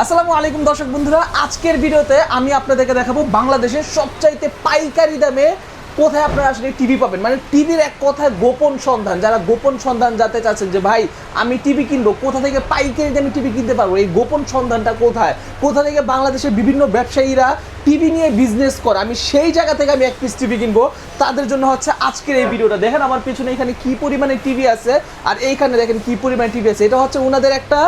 আসসালামু আলাইকুম দর্শক বন্ধুরা, আজকের ভিডিওতে আমি আপনাদেরকে দেখাবো বাংলাদেশের সবচাইতে পাইকারি দামে কোথায় আপনারা আসলে টিভি পাবেন। মানে টিভির এক কথায় গোপন সন্ধান, যারা গোপন সন্ধান যাতে চাচ্ছেন যে, ভাই, আমি টিভি কিনবো, কোথা থেকে পাইকারি দামে টিভি কিনতে পারব? এই গোপন সন্ধানটা কোথায়? কোথা থেকে বাংলাদেশের বিভিন্ন ব্যবসায়ীরা টিভি নিয়ে বিজনেস করে। আমি সেই জায়গা থেকে আমি এক পিস টিভি কিনবো। তাদের জন্য হচ্ছে আজকের এই ভিডিওটা। দেখেন আমার পিছনে এখানে কি পরিমাণে টিভি আছে, আর এইখানে দেখেন কি পরিমাণে টিভি আছে। এটা হচ্ছে ওনাদের একটা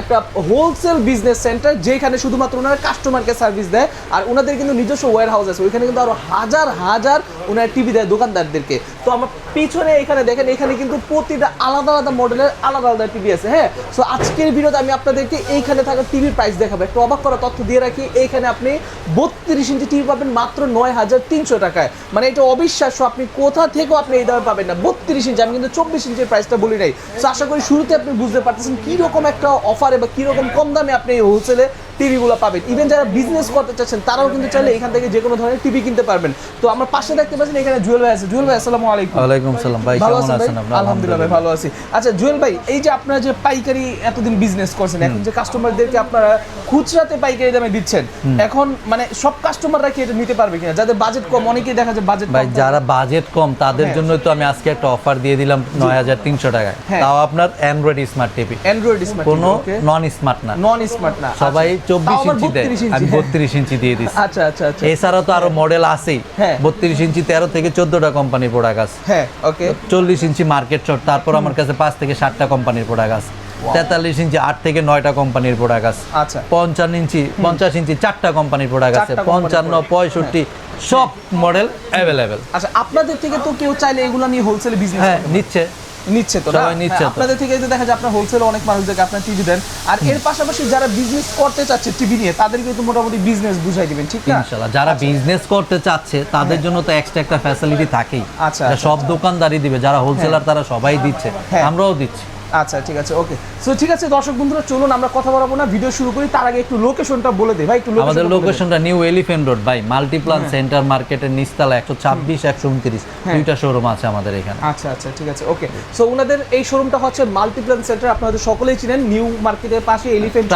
একটা হোলসেল বিজনেস সেন্টার যেখানে শুধুমাত্র ওনারা কাস্টমারকে সার্ভিস দেয়, আর ওনাদের কিন্তু নিজস্ব ওয়ার হাউস আছে। ওইখানে কিন্তু আরও হাজার হাজার ওনারা টিভি দেয় দোকানদারদেরকে। তো আমার পিছনে এখানে দেখেন, এখানে কিন্তু প্রতিটা আলাদা আলাদা মডেলের আলাদা আলাদা টিভি আছে হ্যাঁ? সো আজকের ভিডিওতে আমি আপনাদেরকে এইখানে থাকা টিভির প্রাইস দেখাবো। একটু অবাক করা তথ্য দিয়ে রাখি, এইখানে আপনি বত্রিশ ইঞ্চি টিভি পাবেন মাত্র নয় হাজার তিনশো টাকায়। মানে এটা অবিশ্বাস্য, আপনি কোথা থেকেও আপনি এই দামে পাবেন না। বত্রিশ ইঞ্চি আমি কিন্তু চব্বিশ ইঞ্চির প্রাইসটা বলি নাই। তো আশা করি শুরুতে আপনি বুঝতে পারতেছেন কীরকম একটা অফারে বা কীরকম কম দামে আপনি হোলসেলে টিভিগুলো পাবেন। ইভেন যারা বিজনেস করতে চাচ্ছেন তারাও কিন্তু চাইলে এখান থেকে যে কোনো ধরনের টিভি কিনতে পারবেন। তো আমার পাশে দেখতে পাচ্ছেন এখানে জুয়েল ভাই আছে। জুয়েল ভাই আসসালামু আলাইকুম। ওয়ালাইকুম সালাম ভাই ভালো কেমন আছেন ভাই? আলহামদুলিল্লাহ। ভাই ভালো আছি। আচ্ছা জুয়েল ভাই এই যে আপনারা যে পাইকারি এতদিন বিজনেস করছেন এখন যে কাস্টমারদেরকে আপনারা খুচরাতে পাইকারি দামে দিচ্ছেন এখন মানে সব কাস্টমাররা কি এটা নিতে পারবে কিনা? যাদের বাজেট কম অনেকেই দেখা যায় বাজেট ভাই যারা বাজেট কম তাদের হ্যাঁ। জন্য তো আমি আজকে একটা অফার দিয়ে দিলাম নয় হাজার তিনশো টাকায়। হ্যাঁ। তাও আপনার Android smart TV Android smart কোনো নন স্মার্ট না। নন স্মার্ট না। সবাই আচ্ছা। চব্বিশ তাও ইঞ্চি দেয় 32 ইঞ্চি, আমি হ্যাঁ। বত্রিশ ইঞ্চি দিয়ে দিচ্ছি। আচ্ছা আচ্ছা আচ্ছা। এছাড়া তো আরও মডেল আছেই। হ্যাঁ। বত্রিশ ইঞ্চি তেরো থেকে চোদ্দটা কোম্পানির প্রোডাক্ট আছে। হ্যাঁ ওকে চল্লিশ ইঞ্চি মার্কেট শট তারপর আমার কাছে পাঁচ থেকে সাতটা কোম্পানির প্রোডাক্ট আছে। তেতাল্লিশ ইঞ্চি আট থেকে নয়টা কোম্পানির প্রোডাক্ট আছে। আচ্ছা। পঞ্চান্ন ইঞ্চি পঞ্চাশ ইঞ্চি চারটা কোম্পানির প্রোডাক্ট আছে। পঞ্চান্ন পঁয়ষট্টি সব মডেল অ্যাভেলেবেল আচ্ছা আপনাদের থেকে তো কেউ চাইলে এগুলো নিয়ে হোলসেল বিজনেস হ্যাঁ নিচ্ছে। নিচ্ছে তো? সবাই নিচ্ছে হ্যাঁ, আপনাদের থেকে যে দেখা যায় আপনার হোলসেল অনেক মানুষদেরকে আপনার টিভি দেন আর এর পাশাপাশি যারা বিজনেস করতে চাচ্ছে টিভি নিয়ে তাদেরকে তো মোটামুটি বিজনেস বুঝাই দিবেন ঠিক না? যারা বিজনেস করতে চাচ্ছে তাদের জন্য তো এক্সট্রা একটা ফ্যাসিলিটি থাকেই। আচ্ছা, আচ্ছা, সব দোকানদারই দিবে যারা হোলসেলার তারা সবাই দিচ্ছে। হ্যাঁ। আমরাও দিচ্ছি। আচ্ছা ঠিক আছে ওকে সো ঠিক আছে দর্শক বন্ধুরা চলুন আমরা কথা বলব না। ভিডিও শুরু করি তার আগে একটু লোকেশনটা বলে দিই। ভাই একটু আমাদের। লোকেশনটা নিউ এলিফেন্ট রোড ভাই মাল্টিপ্লান সেন্টার মার্কেটের নিচতলা একশো ছাব্বিশ একশো উনত্রিশ। হ্যাঁ। দুইটা শোরুম আছে আমাদের এখানে। আচ্ছা আচ্ছা ঠিক আছে ওকে সো ওনাদের এই শোরুমটা হচ্ছে মাল্টিপ্লান সেন্টার আপনাদের সকলেই চিনেন নিউ মার্কেটের পাশে একটা এলিফেন্ট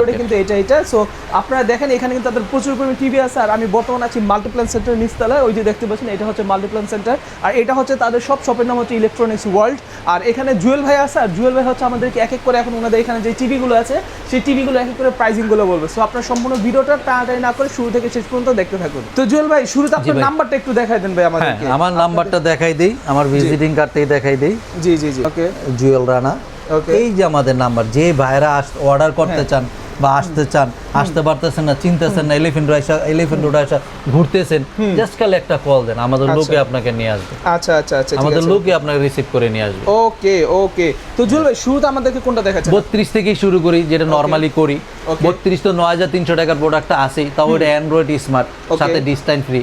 রোডে কিন্তু এটা এটা। সো আপনারা দেখেন এখানে কিন্তু তাদের প্রচুর পরিমাণে টিভি আছে আর আমি বর্তমানে আছি মাল্টিপ্লান সেন্টার নিচতলায়। ওই যে দেখতে পাচ্ছেন এটা হচ্ছে মাল্টিপ্লান সেন্টার আর এটা হচ্ছে তাদের সব শপের নাম হচ্ছে ইলেকট্রনিক্স ওয়ার্ল্ড আর এখানে জুয়েল ভাই আছে আর জুয়েল ভাই হচ্ছে আমাদেরকে এক এক করে এখন ওনাদের এখানে যে টিভিগুলো আছে সেই টিভিগুলো এক এক করে প্রাইসিংগুলো বলবে। সো আপনার সম্পূর্ণ ভিডিওটা তাড়াতাড়ি না করে শুরু থেকে শেষ পর্যন্ত দেখতে থাকুন। তো জুয়েল ভাই শুরুতে আপনার। নাম্বারটা একটু দেখাই দেন ভাই হ্যাঁ আমাদেরকে। আমার নাম্বারটা দেখাই দেই আমার ভিজিটিং কার্ডটাই দেখাই দেই। জি জি জি। ওকে জুয়েল রানা। ওকে এই যে আমাদের নাম্বার যে ভাইরা অর্ডার করতে হ্যাঁ। চান বা আসতে চান আসতে পারতেছেন না চিনতেছেন না এলিফেন্ট রোড আসা এলিফেন্ট রোড আসা ঘুরতেছেন জাস্ট খালি একটা কল দেন আমাদের আচ্ছা। লোকে আপনাকে নিয়ে আসবে। আচ্ছা আচ্ছা আচ্ছা আমাদের লোকে আপনাকে রিসিভ করে নিয়ে আসবে। ওকে ওকে। তো জুয়েল ভাই শুরুতে আমাদেরকে কোনটা দেখাচ্ছেন? বত্রিশ থেকেই শুরু করি যেটা নর্মালি করি। Okay. বত্রিশ তো নয় হাজার তিনশো টাকার প্রোডাক্টটা আছেই তাও ওটা অ্যান্ড্রয়েড স্মার্ট সাথে ডিস্টাইন ফ্রি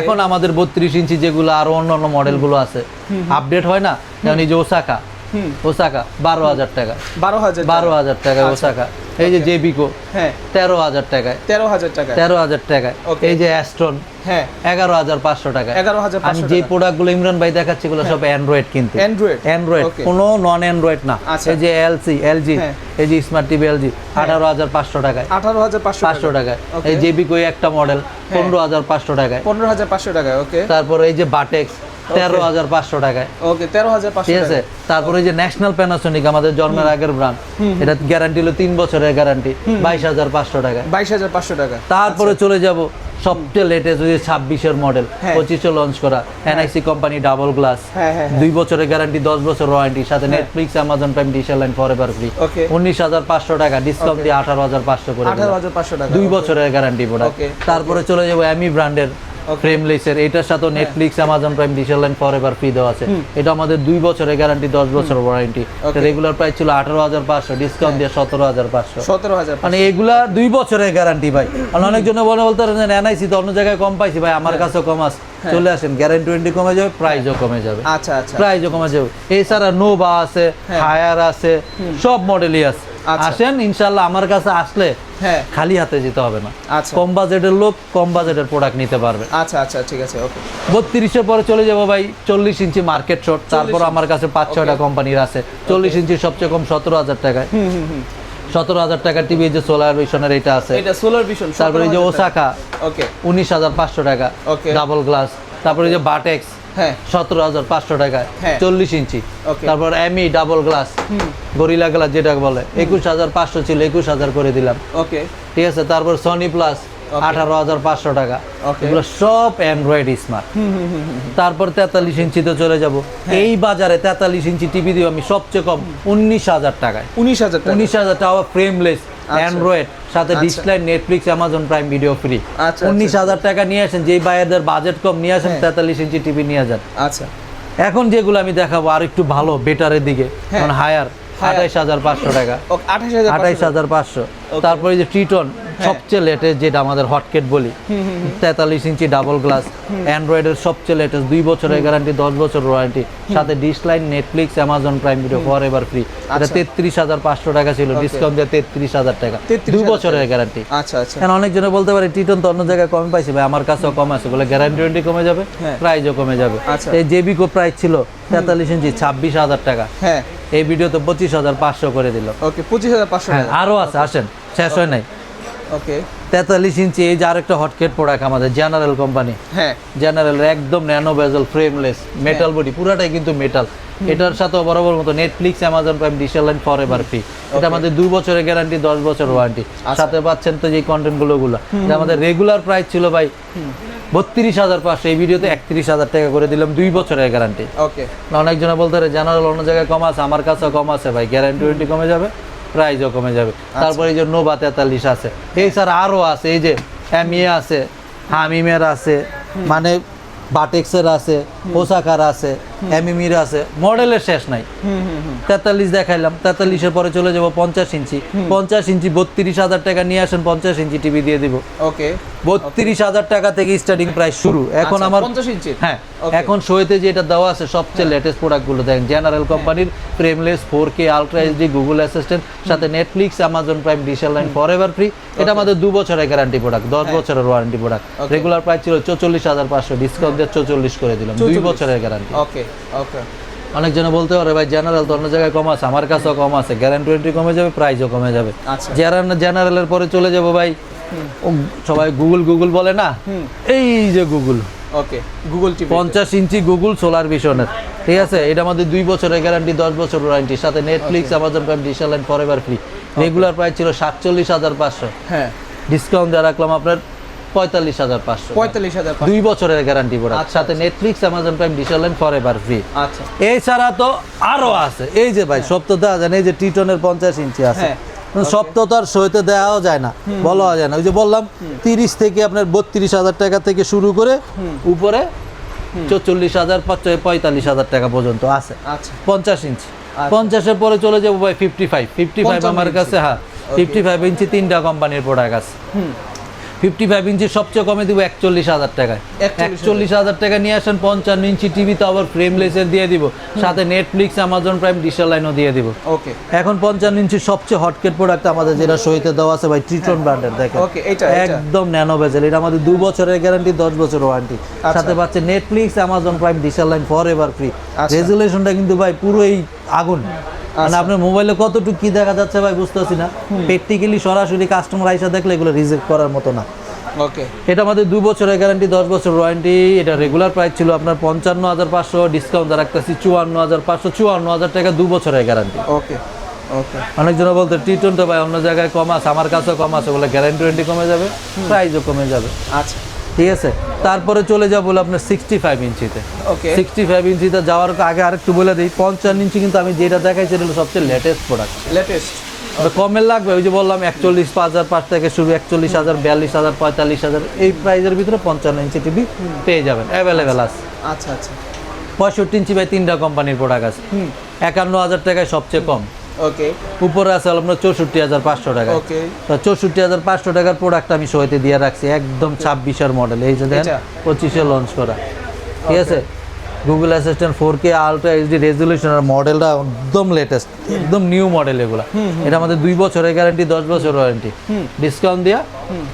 এখন আমাদের বত্রিশ ইঞ্চি যেগুলো আরও অন্য অন্য মডেলগুলো আছে আপডেট হয় না যেমন এই যে ওসাকা ওসাকা বারো হাজার টাকা। বারো হাজার বারো হাজার টাকা আচ্ছা। ওসাকা। এই যে জেবিকো হ্যাঁ। তেরো হাজার টাকায়। তেরো হাজার টাকা তেরো হাজার টাকায়। এই যে অ্যাস্ট্রন হ্যাঁ। এগারো হাজার পাঁচশো টাকা 11,500 আমি যে প্রোডাক্টগুলো ইমরান ভাই দেখাচ্ছি এগুলো সব অ্যান্ড্রয়েড কিন্তু। Android Android. কোনো নন অ্যান্ড্রয়েড না। আচ্ছা। এই যে এলসি এলজি হ্যাঁ। এই যে স্মার্ট টিভি এলজি আঠারো হাজার পাঁচশো টাকায়। আঠারো হাজার পাঁচশো পাঁচশো টাকায়. এই জেবিকো একটা মডেল পনেরো হাজার পাঁচশো টাকায়। পনেরো হাজার পাঁচশো টাকা ওকে তারপর এই যে বাটেক্স তেরো হাজার পাঁচশো টাকায়। ওকে তেরো হাজার ঠিক আছে? তারপরে যে ন্যাশনাল প্যানাসোনিক আমাদের জন্মের আগের ব্র্যান্ড এটা গ্যারান্টি হলো তিন বছরের গ্যারান্টি বাইশ হাজার পাঁচশো টাকায়। বাইশ হাজার পাঁচশো টাকা। তারপরে চলে যাব সবচেয়ে লেটেস্ট ওই ছাব্বিশের মডেল হ্যাঁ। পঁচিশে লঞ্চ করা এনআইসি কোম্পানি ডাবল গ্লাস। দুই বছরের গ্যারান্টি দশ বছর ওয়ারেন্টি সাথে Netflix Amazon Prime dish line forever free উনিশ হাজার পাঁচশো টাকা ডিসকাউন্ট দিয়ে আঠারো হাজার পাঁচশো করে দুই বছরের গ্যারান্টি প্রোডাক্ট তারপরে চলে যাব অ্যামি ব্র্যান্ডের. ফ্রেমলেসের এটার সাথে Netflix Amazon Prime line forever free দেওয়া আছে। এটা আমাদের দুই বছরের গ্যারান্টি দশ বছর ওয়ারেন্টি রেগুলার প্রাইস ছিল আঠারো হাজার পাঁচশো। ডিসকাউন্ট দিয়ে সতেরো হাজার পাঁচশো। সতেরো হাজার মানে এগুলা দুই বছরের গ্যারান্টি ভাই। আর অনেকজন বলে বলতে এনআইসি তো অন্য জায়গায় কম পাইছি ভাই আমার কাছে কম আছে। চলে আসেন গ্যারান্টি কমে যাবে প্রাইসও কমে যাবে। আচ্ছা আচ্ছা। প্রাইসও কমে যাবে। এছাড়া নোভা আছে হ্যাঁ। হায়ার আছে সব মডেলই আছে। আচ্ছা। আসেন ইনশাল্লাহ আমার কাছে আসলে হ্যাঁ। খালি হাতে যেতে হবে না। আচ্ছা। কম বাজেটের লোক কম বাজেটের প্রোডাক্ট নিতে পারবে। আচ্ছা আচ্ছা ঠিক আছে ওকে বত্রিশের পরে চলে যাব ভাই চল্লিশ ইঞ্চি মার্কেট শর্ট তারপর আমার কাছে পাঁচ ছয়টা কোম্পানির আছে। চল্লিশ ইঞ্চি সবচেয়ে কম সতেরো হাজার টাকায়। সতেরো হাজার টাকা টিভি যে সোলার ভিশনের এটা আছে। এটা সোলার ভিশন তারপরে যে ওসাকা ওকে উনিশ হাজার পাঁচশো টাকা ওকে ডাবল গ্লাস তারপরে যে বাটেক্স হ্যাঁ। সতেরো হাজার পাঁচশো টাকা হ্যাঁ। চল্লিশ ইঞ্চি. তারপর এমি ডাবল গ্লাস গরিলা গ্লাস যেটা বলে একুশ হাজার পাঁচশো ছিল একুশ হাজার করে দিলাম। ওকে ঠিক আছে তারপর সনি প্লাস আঠারো হাজার পাঁচশো টাকা। এগুলো সব অ্যান্ড্রয়েড স্মার্ট তারপর তেতাল্লিশ ইঞ্চিতে চলে যাব। হ্যাঁ। এই বাজারে তেতাল্লিশ ইঞ্চি টিভি দিব আমি সবচেয়ে কম উনিশ হাজার টাকায়। উনিশ হাজার টাকা। উনিশ হাজার টাকা ফ্রেমলেস অ্যান্ড্রয়েড সাথে আচ্ছা। Display Netflix Amazon Prime video free আচ্ছা, উনিশ হাজার টাকা নিয়ে আসেন যেই বাইরেদের বাজেট কম নিয়ে আসেন হ্যাঁ। তেতাল্লিশ ইঞ্চি টিভি নিয়ে যান। আচ্ছা। এখন যেগুলো আমি দেখাবো আর একটু ভালো বেটারের দিকে। হ্যাঁ। মানে হায়ার। আঠাইশ হাজার পাঁচশো টাকা। আঠাইশ হাজার পাঁচশো। তারপরে যে ট্রিটন সবচেয়ে লেটেস্ট যেটা আমাদের হটকেট বলি তেতাল্লিশ ইঞ্চি ডাবল গ্লাস অ্যান্ড্রয়েডের সবচেয়ে লেটেস্ট দুই বছরের গ্যারান্টি দশ বছর ওয়ারেন্টি সাথে ডিসলাইন Netflix Amazon Prime video forever free এটা আচ্ছা। তেত্রিশ হাজার পাঁচশো টাকা ছিল. ডিসকাউন্ট দিয়ে তেত্রিশ হাজার টাকা। দুই বছরের গ্যারান্টি আচ্ছা আচ্ছা। এখন অনেকজনে বলতে পারে টিটন তো অন্য জায়গায় কম পাইছে ভাই আমার কাছেও কম আছে বলে গ্যারান্টি ওয়ারেন্টি কমে যাবে হ্যাঁ। প্রাইজও কমে যাবে। আচ্ছা। এই জেবিকো প্রাইস ছিল তেতাল্লিশ ইঞ্চি ছাব্বিশ হাজার টাকা। হ্যাঁ। এই ভিডিও তো পঁচিশ হাজার পাঁচশো করে দিল। ওকে পঁচিশ হাজার পাঁচশো হ্যাঁ টাকা। আরও আছে আসেন শেষ হয় নাই। ওকে তেতাল্লিশ ইঞ্চি এই যে আরেকটা হটকেট প্রোডাক্ট আমাদের জেনারেল কোম্পানি হ্যাঁ। জেনারেল একদম nano bezel frameless metal body পুরাটাই কিন্তু মেটাল এটার সাথে বরাবর মতো Netflix Amazon Prime digital line forever free এটা আমাদের দুই বছরের গ্যারান্টি দশ বছর ওয়ারেন্টি সাথে পাচ্ছেন তো যে কন্টেন্টগুলো গুলো আমাদের রেগুলার প্রাইস ছিল ভাই বত্রিশ হাজার পাঁচশো। এই ভিডিওতে একত্রিশ হাজার টাকা করে দিলাম দুই বছরের গ্যারান্টি ওকে অনেকজনে বলতে পারে জেনারেল অন্য জায়গায় কম আছে আমার কাছেও কম আছে ভাই। গ্যারান্টি ওয়ারেন্টি কমে যাবে। প্রাইসও কমে যাবে। তারপর এই যে নোভা তেতাল্লিশ আছে। এই স্যার আরও আছে এই যে এমএ আছে হামিমের আছে মানে বাটেক্সের আছে পোশাকার আছে এমিমির আছে। মডেলের শেষ নাই। তেতাল্লিশ দেখাইলাম। তেতাল্লিশের পরে চলে যাব পঞ্চাশ ইঞ্চি। পঞ্চাশ ইঞ্চি বত্রিশ হাজার টাকা নিয়ে আসেন পঞ্চাশ ইঞ্চি টিভি দিয়ে দিব। ওকে। বত্রিশ হাজার টাকা থেকে স্টার্টিং প্রাইস শুরু। এখন আচ্ছা, আমার 50 ইঞ্চির? হ্যাঁ এখন শোয়েতে যেটা দেওয়া আছে সবচেয়ে লেটেস্ট প্রোডাক্টগুলো দেখেন জেনারেল কোম্পানির frameless four K ultra HD Google Assistant সাথে Netflix Amazon Prime digital line forever free এটা আমাদের দু বছরের গ্যারান্টি প্রোডাক্ট দশ বছরের ওয়ারেন্টি প্রোডাক্ট রেগুলার প্রাইস ছিল চৌচল্লিশ হাজার পাঁচশো ডিসকাউন্ট দিয়ে চৌচল্লিশ করে দিলাম। দুই বছরের গ্যারান্টি ওকে। ওকে অনেকজনে বলতে পারে ভাই জেনারেল তো অন্য জায়গায় কম আছে আমার কাছেও কম আছে গ্যারান্টি ওয়ারেন্টি কমে যাবে প্রাইসও কমে যাবে। আচ্ছা। জেনারেলের পরে চলে যাব ভাই সবাই গুগল গুগল বলে না? এই যে গুগল ওকে গুগল পঞ্চাশ ইঞ্চি গুগল সোলার ভিশনের ঠিক আছে? এটা আমাদের দুই বছরের গ্যারান্টি দশ বছর ওয়ারেন্টি সাথে Netflix Amazon Prime digital line forever free regular price ছিল সাতচল্লিশ হাজার পাঁচশো। হ্যাঁ। ডিসকাউন্ট দিয়ে রাখলাম আপনার পঁয়তাল্লিশ হাজার পাঁচশো। পঁয়তাল্লিশ হাজার দুই বছরের গ্যারান্টি প্রোডাক্ট আচ্ছা, সাথে Netflix Amazon Prime line forever free আচ্ছা। এছাড়া তো আরও আছে। এই যে ভাই সব তো দেওয়া যায় না এই যে টিটনের পঞ্চাশ ইঞ্চি আছে। হ্যাঁ, সব তো তো আর সইতে দেওয়াও যায় না। বলা যায় না। ওই যে বললাম তিরিশ থেকে আপনার বত্রিশ হাজার টাকা থেকে শুরু করে উপরে চল্লিশ হাজার পঁয়তাল্লিশ হাজার টাকা পর্যন্ত আছে। আচ্ছা। পঞ্চাশ ইঞ্চি। পঞ্চাশের পরে চলে যাব ভাই ফিফটি ফাইভ ফিফটি ফাইভ আমার কাছে হ্যাঁ। ফিফটি ফাইভ ইঞ্চি তিনটা কোম্পানির প্রোডাক্ট আছে। ফিফটি ফাইভ ইঞ্চি সবচেয়ে কমে দিব একচল্লিশ হাজার টাকায়। একচল্লিশ হাজার। টাকা নিয়ে আসেন পঞ্চান্ন ইঞ্চি টিভি তো আবার ফ্রেমলেসের দিয়ে দিব। সাথে নেটফ্লিক্স অ্যামাজন প্রাইম ডিজিটাল লাইনও দিয়ে দিব। ওকে এখন পঞ্চান্ন ইঞ্চি সবচেয়ে হটকেট প্রোডাক্ট আমাদের যেটা সহিতে দেওয়া আছে ভাই ট্রিটন ব্র্যান্ডের দেখেন। একদম ন্যানো বেজেল এটা আমাদের দু বছরের গ্যারান্টি দশ বছর ওয়ারেন্টি আচ্ছা। সাথে পাচ্ছে Netflix Amazon Prime digital line forever free আচ্ছা। রেজুলেশনটা কিন্তু ভাই পুরোই আগুন। মানে আপনার মোবাইলে কতটুকু কি দেখা যাচ্ছে ভাই বুঝতে পারছি না। প্র্যাকটিক্যালি সরাসরি কাস্টমার আইসা দেখলে এগুলো রিজেক্ট করার মতো না। ওকে এটা আমাদের দু বছরের গ্যারান্টি দশ বছর ওয়ারেন্টি এটা রেগুলার প্রাইস ছিল আপনার পঞ্চান্ন হাজার পাঁচশো ডিসকাউন্ট রাখতেছি চুয়ান্ন হাজার পাঁচশো চুয়ান্ন হাজার টাকা দু বছরের গ্যারান্টি ওকে ওকে অনেকজন বলতে টি টোয়েন্টি ভাই অন্য জায়গায় কম আছে আমার কাছেও কম আছে বলে গ্যারান্টি ওয়ারেন্টি কমে যাবে প্রাইসও কমে যাবে। আচ্ছা। ঠিক আছে? তারপরে চলে যাব বলে আপনার সিক্সটি ফাইভ ইঞ্চিতে। ওকে সিক্সটি ফাইভ ইঞ্চিতে যাওয়ার আগে আরেকটু বলে দিই পঞ্চান্ন ইঞ্চি কিন্তু আমি যেটা দেখাইছি সেটা হলো সবচেয়ে লেটেস্ট প্রোডাক্ট লেটেস্ট কমের লাগবে ওই যে বললাম একচল্লিশ পাঁচ হাজার পাঁচ থেকে শুরু একচল্লিশ হাজার বিয়াল্লিশ হাজার পঁয়তাল্লিশ হাজার এই প্রাইজের ভিতরে পঞ্চান্ন ইঞ্চি টিভি পেয়ে যাবেন অ্যাভেলেবেল আছে। আচ্ছা আচ্ছা। পঁয়ষট্টি ইঞ্চি বাই তিনটা কোম্পানির প্রোডাক্ট আছে। একান্ন হাজার টাকায় সবচেয়ে কম। ওকে। উপরে আছে আপনার চৌষট্টি হাজার পাঁচশো টাকা। ওকে। তো চৌষট্টি হাজার পাঁচশো টাকার প্রোডাক্ট আমি সইতে দিয়ে রাখছি একদম ছাব্বিশের মডেল এই যে এটা? পঁচিশে লঞ্চ করা। ঠিক আছে? Google Assistant four K ultra HD resolution আর মডেলটা একদম লেটেস্ট একদম নিউ মডেল এগুলা। এটা আমাদের দুই বছরের গ্যারান্টি দশ বছর ওয়ারেন্টি ডিসকাউন্ট দিয়া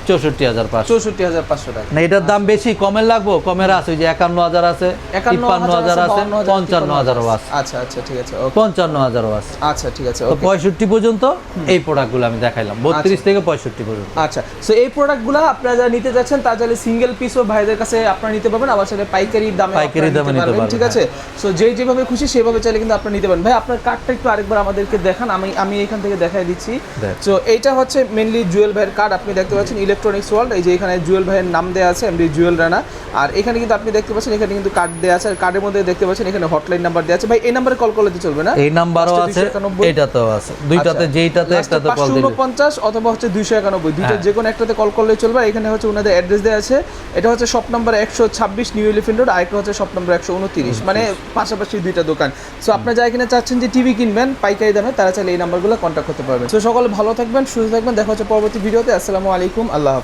চৌষট্টি হাজার পাঁচশো। চৌষট্টি হাজার পাঁচশো টাকা। না এটার দাম বেশি কমের লাগবো কমের আছে ওই যে একান্ন হাজার আছে তিপ্পান্ন হাজার আছে পঞ্চান্ন হাজারও আছে। আচ্ছা আচ্ছা ঠিক আছে পঞ্চান্ন হাজারও আছে। আচ্ছা ঠিক আছে পঁয়ষট্টি পর্যন্ত এই প্রোডাক্টগুলো আমি দেখাইলাম। বত্রিশ থেকে পঁয়ষট্টি পর্যন্ত। আচ্ছা সো এই প্রোডাক্টগুলো আপনারা যারা নিতে যাচ্ছেন তারা চাইলে সিঙ্গেল পিসও ভাইদের কাছে আপনারা নিতে পারবেন আবার চাইলে পাইকারি দামে পাইকারি দামে নিতে পারবেন ঠিক হ্যাঁ। আছে? সো যেই যেভাবে খুশি সেভাবে চাইলে কিন্তু আপনি নিতে পারেন। ভাই আপনার কার্ডটা একটু আরেকবার আমাদেরকে দেখান। আমি আমি এখান থেকে দেখাই দিচ্ছি। সো এইটা হচ্ছে মেনলি জুয়েল ভাইয়ের কার্ড আপনি দেখতে পাচ্ছেন ইলেকট্রনিক্স ওয়ার্ল্ড এই যে এখানে জুয়েল ভাইয়ের নাম দেওয়া আছে এমডি জুয়েল রানা আর এখানে কিন্তু আপনি দেখতে পাচ্ছেন এখানে কিন্তু কার্ড দেওয়া আছে। আর কার্ডের মধ্যে দেখতে পাচ্ছেন এখানে হটলাইন নাম্বার দেওয়া আছে। ভাই এই নাম্বারে কল করলে তো চলবে না? এই নাম্বারও আছে এটা তো আছে। দুইটাতে আচ্ছা। যেইটাতে একটা তো কল দিলে। 550 অথবা হচ্ছে 291 দুইটা হ্যাঁ। যে কোনো একটাতে কল করলে চলবে। এখানে হচ্ছে উনাদের অ্যাড্রেস দেওয়া আছে। এটা হচ্ছে shop number 126 new Elephant Road iQOO হচ্ছে শপ নাম্বার 119 তিরিশ মানে পাশাপাশি দুইটা দোকান। সো আপনারা যারা কিনা চাচ্ছেন যে টিভি কিনবেন পাইকারি দামে তারা চাইলে এই নাম্বারগুলো কন্ট্যাক্ট করতে পারবেন। সো সকলে ভালো থাকবেন সুস্থ থাকবেন দেখা হচ্ছে পরবর্তী ভিডিওতে। আসসালামু আলাইকুম আল্লাহ